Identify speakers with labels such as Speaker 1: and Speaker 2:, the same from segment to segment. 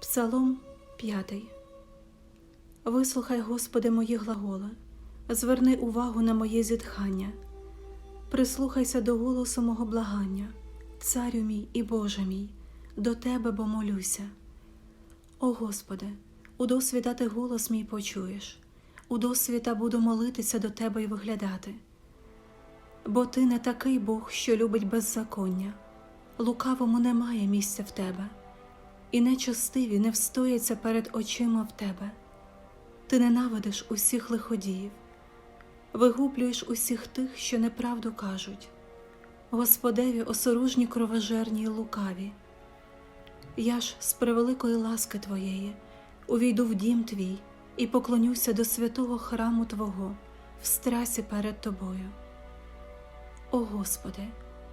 Speaker 1: Псалом 5 Вислухай, Господи, мої глаголи, зверни увагу на моє зітхання, прислухайся до голосу мого благання, Царю мій і Боже мій, до Тебе бо молюся. О Господи, у досвіта ти голос мій почуєш, у досвіта буду молитися до Тебе і виглядати. Бо ти не такий Бог, що любить беззаконня, лукавому немає місця в тебе і нечестиві не встояться перед очима в тебе. Ти ненавидиш усіх лиходіїв, вигублюєш усіх тих, що неправду кажуть, Господеві осоружні кровожерні й лукаві. Я ж з превеликої ласки Твоєї увійду в дім Твій і поклонюся до святого храму Твого в страсі перед Тобою. О Господи,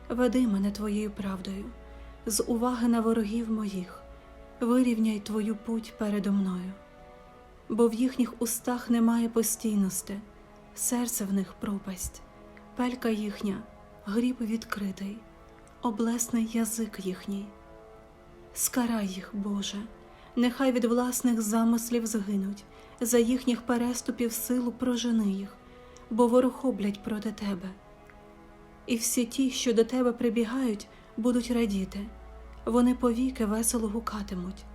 Speaker 1: веди мене Твоєю правдою, з уваги на ворогів моїх вирівняй Твою путь передо мною, бо в їхніх устах немає постійності, серце в них пропасть, пелька їхня, гріб відкритий, облесний язик їхній. Скарай їх, Боже, нехай від власних замислів згинуть, за їхніх переступів силу прожени їх, бо ворохоблять проти Тебе. І всі ті, що до Тебе прибігають, будуть радіти вони повіки весело гукатимуть.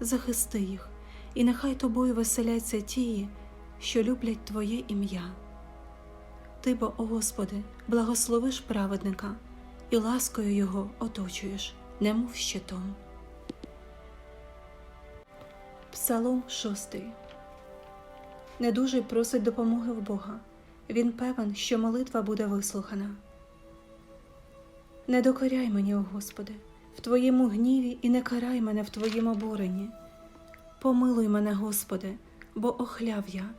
Speaker 1: Захисти їх, і нехай тобою веселяться ті, що люблять Твоє ім'я. Ти бо, о Господи, благословиш праведника і ласкою Його оточуєш, немов щитом. Псалом 6 Недужий просить допомоги в Бога. Він певен, що молитва буде вислухана. Не докоряй мені, о Господи в Твоєму гніві і не карай мене в Твоєму обуренні. Помилуй мене, Господи, бо охляв я,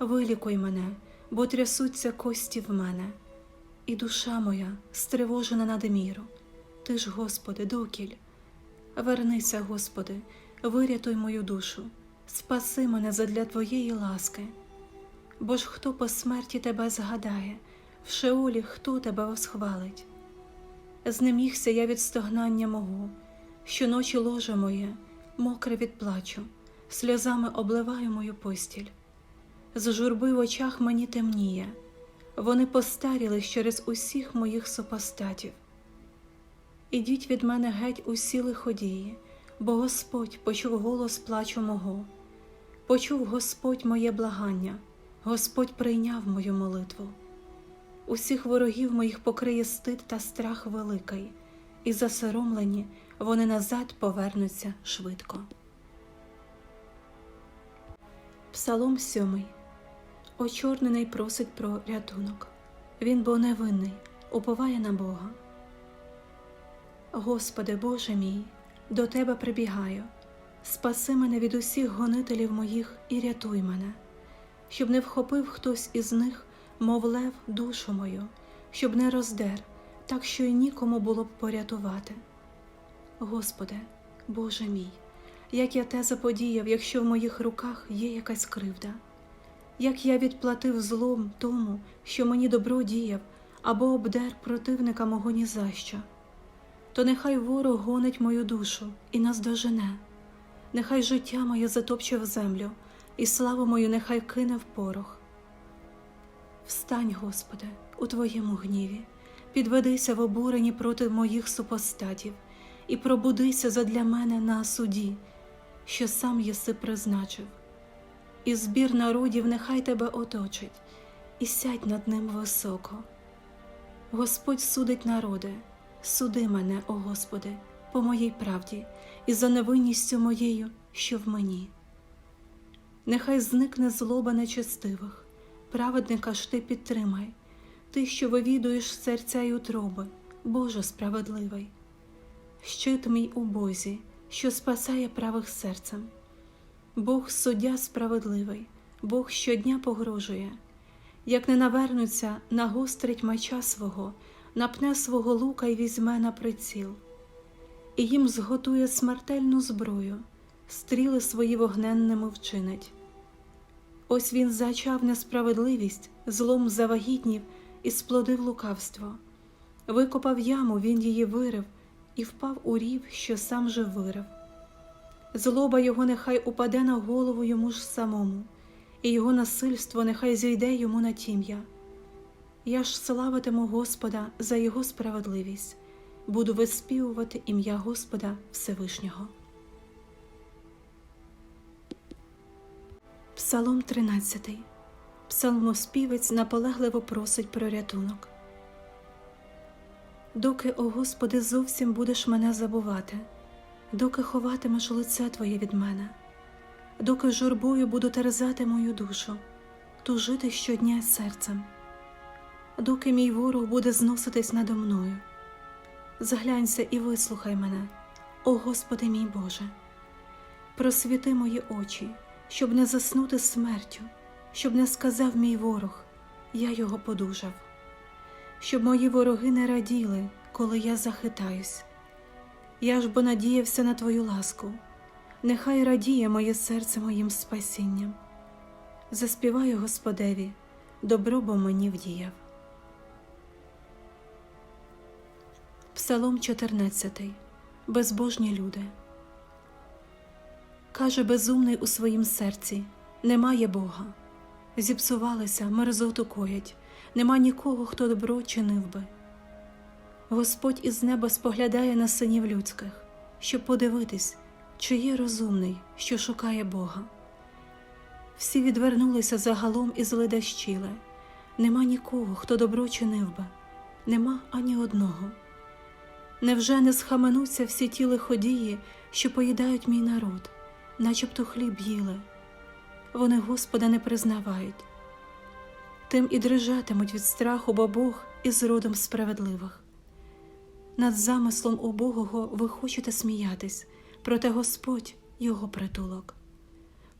Speaker 1: вилікуй мене, бо трясуться кості в мене, і душа моя стривожена надміру. Ти ж, Господи, докіль. Вернися, Господи, вирятуй мою душу, спаси мене задля Твоєї ласки. Бо ж хто по смерті Тебе згадає, в Шеолі хто тебе восхвалить? Знемігся я від стогнання мого, щоночі ложе моє, мокре від плачу, сльозами обливаю мою постіль. З журби в очах мені темніє, вони постаріли через усіх моїх супостатів. Ідіть від мене геть усі лиходії, бо Господь почув голос плачу мого, почув Господь моє благання, Господь прийняв мою молитву усіх ворогів моїх покриє стид та страх великий, і засоромлені вони назад повернуться швидко. Псалом сьомий Очорнений просить про рятунок. Він бо невинний, уповає на Бога. Господи Боже мій, до Тебе прибігаю, спаси мене від усіх гонителів моїх і рятуй мене, щоб не вхопив хтось із них мов лев душу мою, щоб не роздер, так що й нікому було б порятувати. Господи, Боже мій, як я те заподіяв, якщо в моїх руках є якась кривда, як я відплатив злом тому, що мені добро діяв, або обдер противника мого ні за що, то нехай ворог гонить мою душу і наздожене, нехай життя моє затопче в землю, і славу мою нехай кине в порох. Встань, Господи, у Твоєму гніві, підведися в обуренні проти моїх супостатів і пробудися задля мене на суді, що сам єси призначив, і збір народів нехай тебе оточить, і сядь над ним високо. Господь судить народи, суди мене, о Господи, по моїй правді і за невинністю моєю, що в мені. Нехай зникне злоба нечестивих праведника ж ти підтримай, ти, що вивідуєш серця й утроби, Боже справедливий, щит мій у Бозі, що спасає правих серцем. Бог суддя справедливий, Бог щодня погрожує, як не навернуться, нагострить меча свого, напне свого лука й візьме на приціл, і їм зготує смертельну зброю, стріли свої вогненними вчинить. Ось він зачав несправедливість, злом завагітнів і сплодив лукавство. Викопав яму, він її вирив і впав у рів, що сам же вирив. Злоба його нехай упаде на голову йому ж самому, і його насильство нехай зійде йому на тім'я. Я ж славитиму Господа за його справедливість, буду виспівувати ім'я Господа Всевишнього. Псалом 13. Псалмоспівець наполегливо просить про рятунок. Доки, о Господи, зовсім будеш мене забувати, доки ховатимеш лице Твоє від мене, доки журбою буду терзати мою душу, тужити щодня серцем, доки мій ворог буде зноситись надо мною. Заглянься і вислухай мене, о Господи мій Боже, просвіти мої очі, щоб не заснути смертю, щоб не сказав мій ворог, я його подужав, щоб мої вороги не раділи, коли я захитаюсь. Я ж бо надіявся на Твою ласку, нехай радіє моє серце моїм спасінням. Заспіваю Господеві, добро бо мені вдіяв. Псалом 14. Безбожні люди. Каже безумний у своїм серці немає Бога. Зіпсувалися, мерзоту коять, нема нікого, хто добро чинив би. Господь із неба споглядає на синів людських, щоб подивитись, чи є розумний, що шукає Бога. Всі відвернулися загалом і зледащили. Нема нікого, хто добро чинив би, нема ані одного. Невже не схаменуться всі ті лиходії, що поїдають мій народ, начебто хліб їли? Вони Господа не признавають, тим і дрижатимуть від страху, бо Бог із родом справедливих. Над замислом убогого ви хочете сміятись, проте Господь його притулок.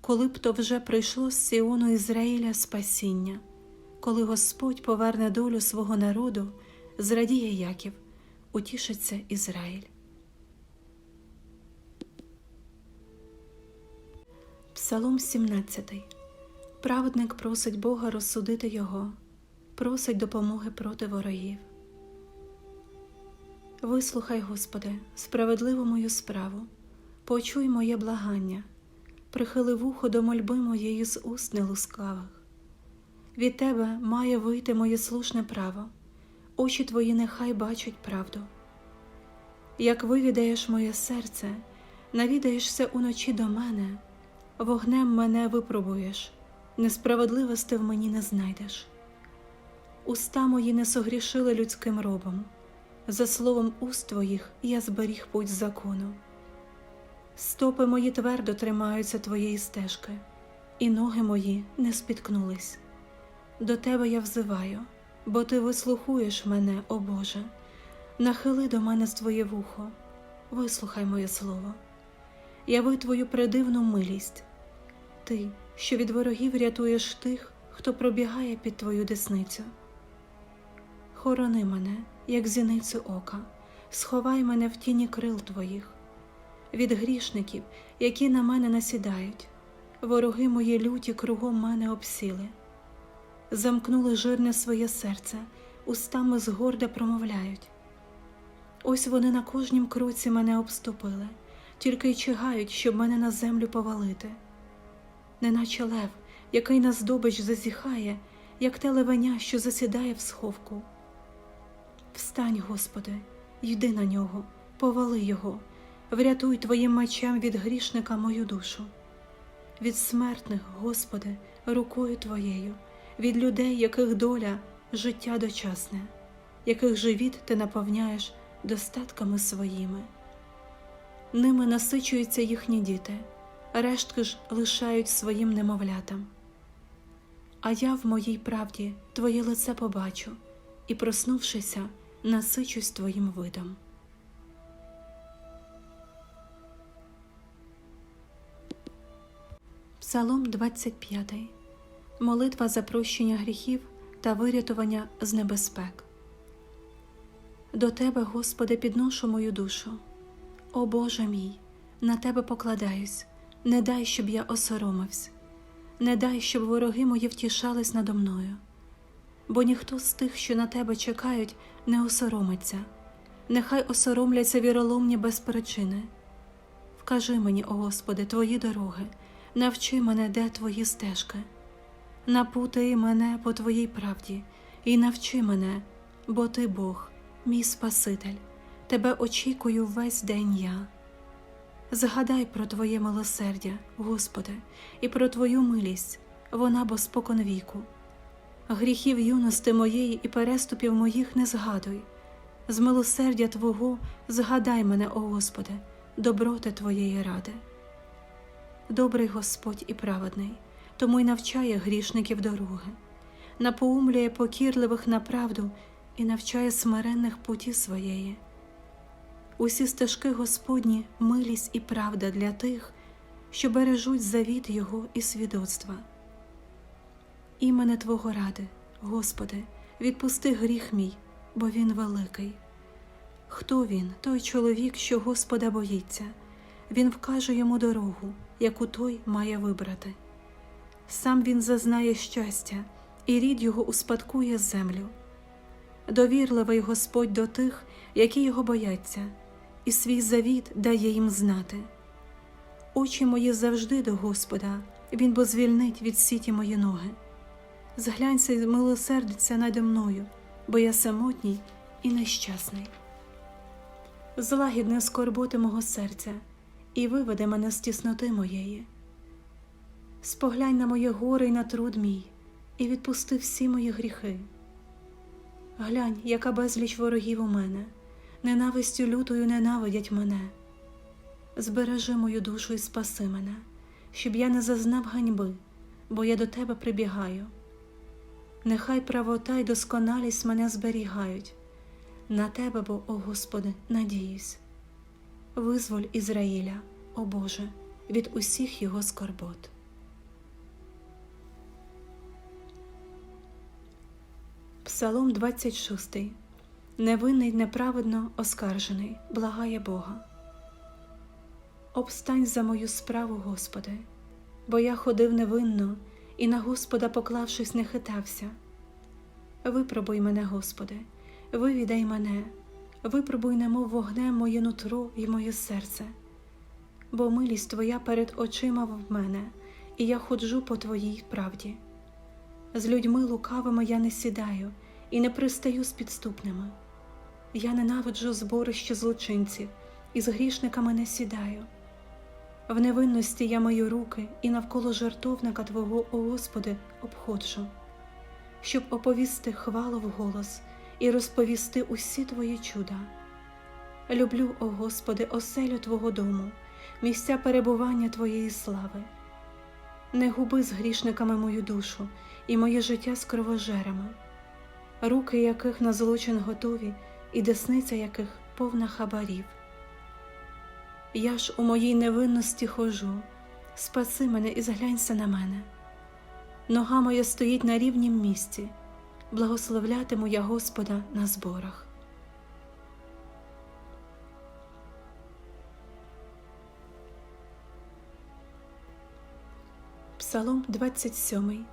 Speaker 1: Коли б то вже прийшло з Сіону Ізраїля спасіння, коли Господь поверне долю свого народу, зрадіє Яків, утішиться Ізраїль. Псалом 17. Праведник просить Бога розсудити його, просить допомоги проти ворогів. Вислухай, Господи, справедливу мою справу, почуй моє благання, прихили вухо до мольби моєї з уст нелускавих. Від Тебе має вийти моє слушне право, очі Твої нехай бачать правду. Як вивідаєш моє серце, навідаєшся уночі до мене, вогнем мене випробуєш, несправедливости в мені не знайдеш. Уста мої не согрішили людським робом. За словом уст твоїх я зберіг путь закону. Стопи мої твердо тримаються твоєї стежки, і ноги мої не спіткнулись. До тебе я взиваю, бо ти вислухуєш мене, о Боже. Нахили до мене з твоє вухо, вислухай моє слово. Яви твою придивну милість, ти, що від ворогів рятуєш тих, хто пробігає під твою десницю. Хорони мене як зіницю ока, сховай мене в тіні крил твоїх, від грішників, які на мене насідають, вороги мої люті кругом мене обсіли, замкнули жирне своє серце, устами згорда промовляють. Ось вони на кожнім кроці мене обступили, тільки й чигають, щоб мене на землю повалити, неначе лев, який на здобич зазіхає, як те левеня, що засідає в сховку. Встань, Господи, йди на нього, повали його, врятуй Твоїм мечем від грішника мою душу, від смертних, Господи, рукою Твоєю, від людей, яких доля життя дочасне, яких живіт Ти наповняєш достатками своїми. Ними насичуються їхні діти, рештки ж лишають своїм немовлятам. А я в моїй правді Твоє лице побачу і, проснувшися, насичусь твоїм видом. Псалом 25. Молитва за прощення гріхів та вирятування з небезпек. До Тебе, Господи, підношу мою душу. О Боже мій, на Тебе покладаюсь, не дай, щоб я осоромився, не дай, щоб вороги мої втішались надо мною бо ніхто з тих, що на тебе чекають, не осоромиться, нехай осоромляться віроломні без причини. Вкажи мені, о Господи, Твої дороги, навчи мене, де Твої стежки. Напутай мене по Твоїй правді і навчи мене, бо Ти Бог, мій Спаситель, Тебе очікую весь день я. Згадай про Твоє милосердя, Господи, і про Твою милість, вона бо спокон віку. Гріхів юності моєї і переступів моїх не згадуй. З милосердя Твого згадай мене, о Господи, доброти Твоєї ради. Добрий Господь і праведний, тому й навчає грішників дороги, напоумлює покірливих на правду і навчає смиренних путі своєї. Усі стежки Господні милість і правда для тих, що бережуть завіт Його і свідоцтва. Імене Твого ради, Господи, відпусти гріх мій, бо він великий. Хто він, той чоловік, що Господа боїться, він вкаже йому дорогу, яку той має вибрати. Сам він зазнає щастя, і рід його успадкує землю. Довірливий Господь до тих, які його бояться, і свій завіт дає їм знати. Очі мої завжди до Господа, Він бо звільнить від сіті мої ноги. Зглянься й милосердиться надо мною, бо я самотній і нещасний. Злагідне скорботи мого серця і виведе мене з тісноти моєї. Споглянь на моє горе й на труд мій, і відпусти всі мої гріхи. Глянь, яка безліч ворогів у мене, ненавистю лютою ненавидять мене. Збережи мою душу і спаси мене, щоб я не зазнав ганьби, бо я до тебе прибігаю. Нехай правота й досконалість мене зберігають. На тебе, бо, о Господи, надіюсь. Визволь Ізраїля, о Боже, від усіх його скорбот. Псалом 26. Невинний неправедно оскаржений, благає Бога. Обстань за мою справу, Господи, бо я ходив невинно і на Господа, поклавшись, не хитався. Випробуй мене, Господи, вивідай мене, випробуй, немов вогнем моє нутро і моє серце, бо милість Твоя перед очима в мене, і я ходжу по Твоїй правді. З людьми лукавими я не сідаю і не пристаю з підступними. Я ненавиджу зборище злочинців і з грішниками не сідаю. В невинності я мої руки і навколо жартовника Твого, о Господи, обходжу, щоб оповісти хвалу вголос і розповісти усі Твої чуда. Люблю, о Господи, оселю Твого дому, місця перебування Твоєї слави. Не губи з грішниками мою душу і моє життя з кровожерами, руки яких на злочин готові, і десниця яких повна хабарів. Я ж у моїй невинності хожу, спаси мене і зглянься на мене. Нога моя стоїть на рівнім місці, благословлятиму я Господа на зборах. Псалом 27.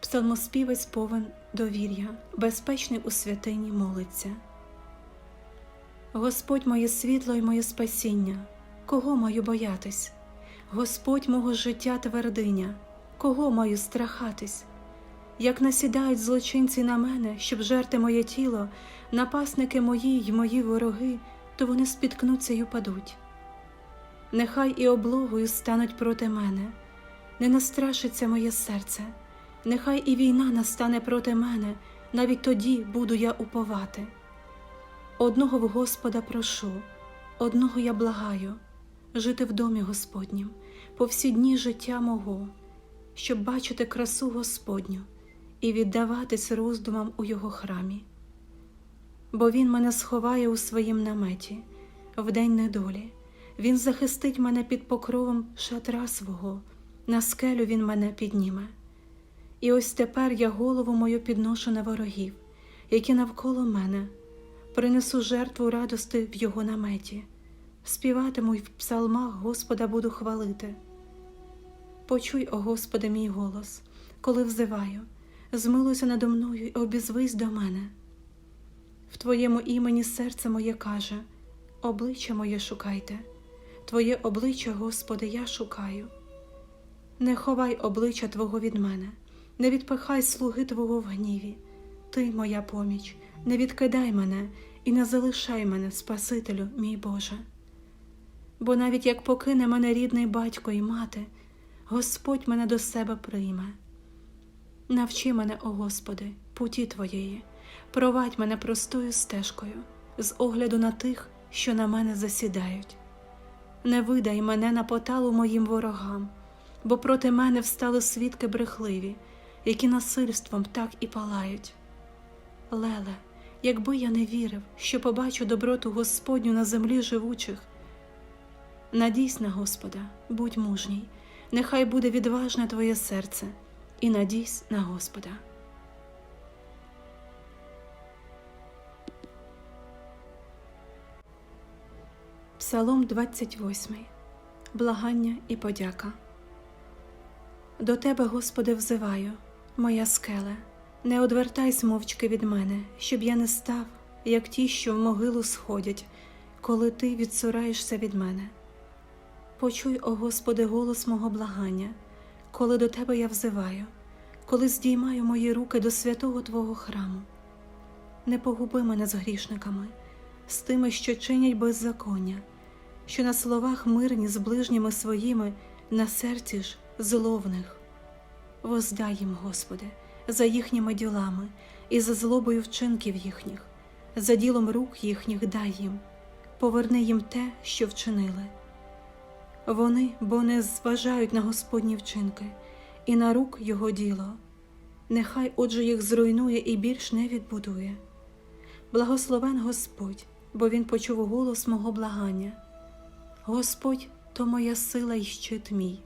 Speaker 1: Псалмоспівець повен довір'я, безпечний у святині молиться. Господь моє світло й моє спасіння, кого маю боятись? Господь мого життя твердиня, кого маю страхатись? Як насідають злочинці на мене, щоб жерти моє тіло, напасники мої й мої вороги, то вони спіткнуться й упадуть. Нехай і облогою стануть проти мене, не настрашиться моє серце, нехай і війна настане проти мене, навіть тоді буду я уповати. Одного в Господа прошу, одного я благаю, жити в домі Господнім по всі дні життя мого, щоб бачити красу Господню і віддаватись роздумам у Його храмі. Бо Він мене сховає у своїм наметі в день недолі, Він захистить мене під покровом шатра свого, на скелю Він мене підніме. І ось тепер я голову мою підношу на ворогів, які навколо мене принесу жертву радости в його наметі, співатиму й в псалмах Господа буду хвалити. Почуй, о Господи, мій голос, коли взиваю, змилуйся надо мною й обізвись до мене. В Твоєму імені серце моє каже, обличчя моє шукайте, Твоє обличчя, Господи, я шукаю. Не ховай обличчя Твого від мене, не відпихай слуги Твого в гніві. Ти, моя поміч, не відкидай мене і не залишай мене, Спасителю, мій Боже. Бо навіть як покине мене рідний батько і мати, Господь мене до себе прийме. Навчи мене, о Господи, путі Твоєї, провадь мене простою стежкою, з огляду на тих, що на мене засідають. Не видай мене на поталу моїм ворогам, бо проти мене встали свідки брехливі, які насильством так і палають. Леле, якби я не вірив, що побачу доброту Господню на землі живучих. Надійсь на Господа, будь мужній, нехай буде відважне твоє серце, і надійсь на Господа. Псалом 28. Благання і подяка. До Тебе, Господи, взиваю, моя скеле, не одвертайсь мовчки від мене, щоб я не став, як ті, що в могилу сходять, коли Ти відсураєшся від мене. Почуй, о Господи, голос мого благання, коли до Тебе я взиваю, коли здіймаю мої руки до святого Твого храму. Не погуби мене з грішниками, з тими, що чинять беззаконня, що на словах мирні з ближніми своїми, на серці ж зловних. Воздай їм, Господи, за їхніми ділами і за злобою вчинків їхніх, за ділом рук їхніх дай їм, поверни їм те, що вчинили. Вони, бо не зважають на Господні вчинки і на рук Його діло. Нехай отже їх зруйнує і більш не відбудує. Благословен Господь, бо Він почув голос мого благання. Господь то моя сила і щит мій.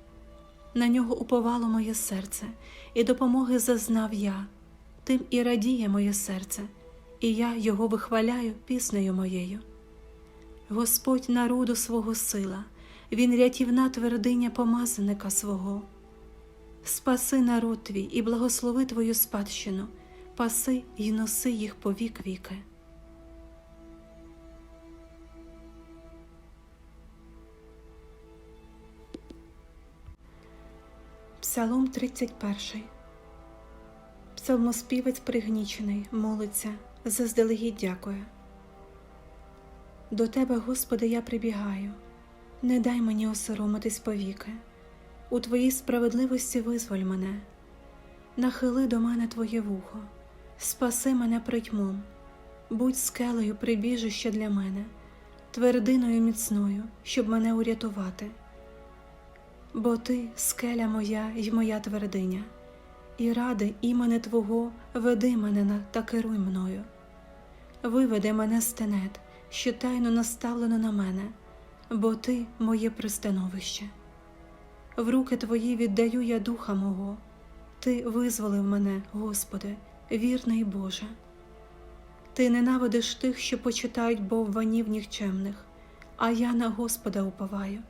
Speaker 1: На нього уповало моє серце, і допомоги зазнав я, тим і радіє моє серце, і я його вихваляю піснею моєю. Господь народу свого сила, Він рятівна твердиня помазаника свого. Спаси народ твій і благослови твою спадщину, паси й носи їх по вік віки. Псалом 31 Псалмоспівець пригнічений, молиться, заздалегідь дякує. До Тебе, Господи, я прибігаю, не дай мені осоромитись повіки, у Твоїй справедливості визволь мене, нахили до мене Твоє вухо, спаси мене притьмом, будь скелею прибіжище для мене, твердиною міцною, щоб мене урятувати. Бо ти скеля моя й моя твердиня, і ради імене Твого веди мене та керуй мною. Виведи мене з що тайно наставлено на мене, бо ти моє пристановище. В руки Твої віддаю я духа мого, Ти визволив мене, Господи, вірний Боже. Ти ненавидиш тих, що почитають бовванів нікчемних, а я на Господа уповаю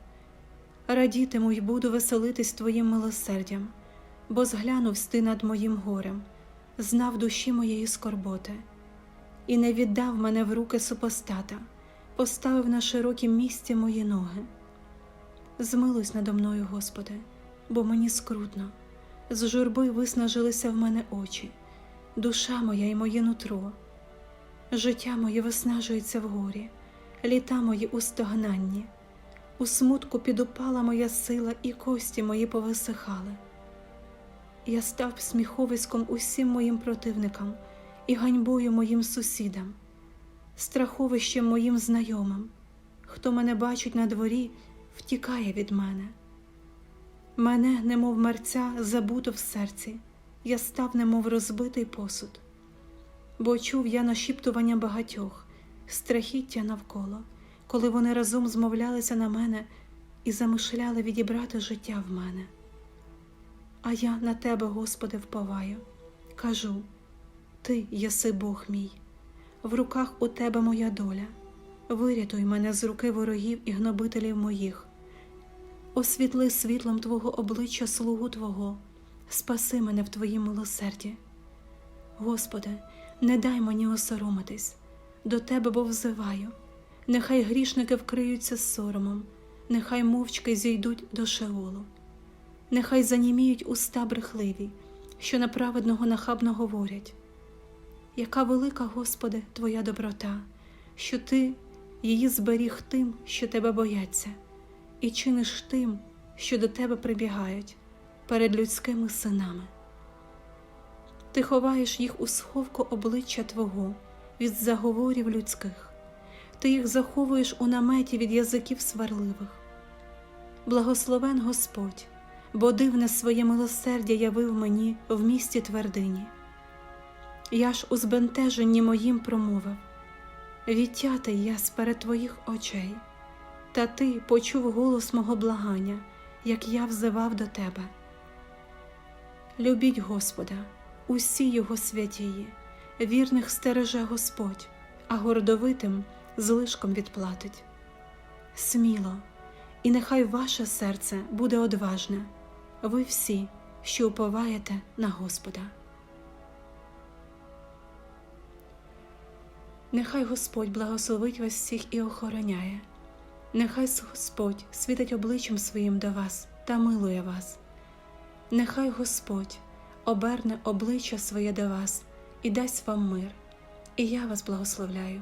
Speaker 1: радітиму й буду веселитись Твоїм милосердям, бо зглянувсь ти над моїм горем, знав душі моєї скорботи, і не віддав мене в руки супостата, поставив на широкім місці мої ноги. Змилуйся надо мною, Господи, бо мені скрутно, з журби виснажилися в мене очі, душа моя і моє нутро. Життя моє виснажується в горі, літа мої у стогнанні. У смутку підупала моя сила, і кості мої повисихали. Я став сміховиськом усім моїм противникам і ганьбою моїм сусідам, страховищем моїм знайомим. Хто мене бачить на дворі, втікає від мене. Мене, немов мерця, забуто в серці, я став, немов розбитий посуд, бо чув я нашіптування багатьох, страхіття навколо коли вони разом змовлялися на мене і замишляли відібрати життя в мене. А я на тебе, Господи, вповаю, кажу Ти єси Бог мій, в руках у тебе моя доля, вирятуй мене з руки ворогів і гнобителів моїх, освітли світлом Твого обличчя слугу Твого, спаси мене в Твоїм милосерді. Господи, не дай мені осоромитись, до Тебе бо взиваю нехай грішники вкриються соромом, нехай мовчки зійдуть до Шеолу, нехай заніміють уста брехливі, що на праведного нахабно говорять. Яка велика, Господи, Твоя доброта, що Ти її зберіг тим, що Тебе бояться, і чиниш тим, що до Тебе прибігають перед людськими синами. Ти ховаєш їх у сховку обличчя Твого від заговорів людських, ти їх заховуєш у наметі від язиків сварливих. Благословен Господь, бо дивне своє милосердя явив мені в місті твердині. Я ж у збентеженні моїм промовив відтятий я сперед твоїх очей, та ти почув голос мого благання, як я взивав до тебе. Любіть Господа, усі його святії, вірних стереже Господь, а гордовитим злишком відплатить. Сміло, і нехай ваше серце буде одважне, ви всі, що уповаєте на Господа. Нехай Господь благословить вас всіх і охороняє. Нехай Господь світить обличчям своїм до вас та милує вас. Нехай Господь оберне обличчя своє до вас і дасть вам мир. І я вас благословляю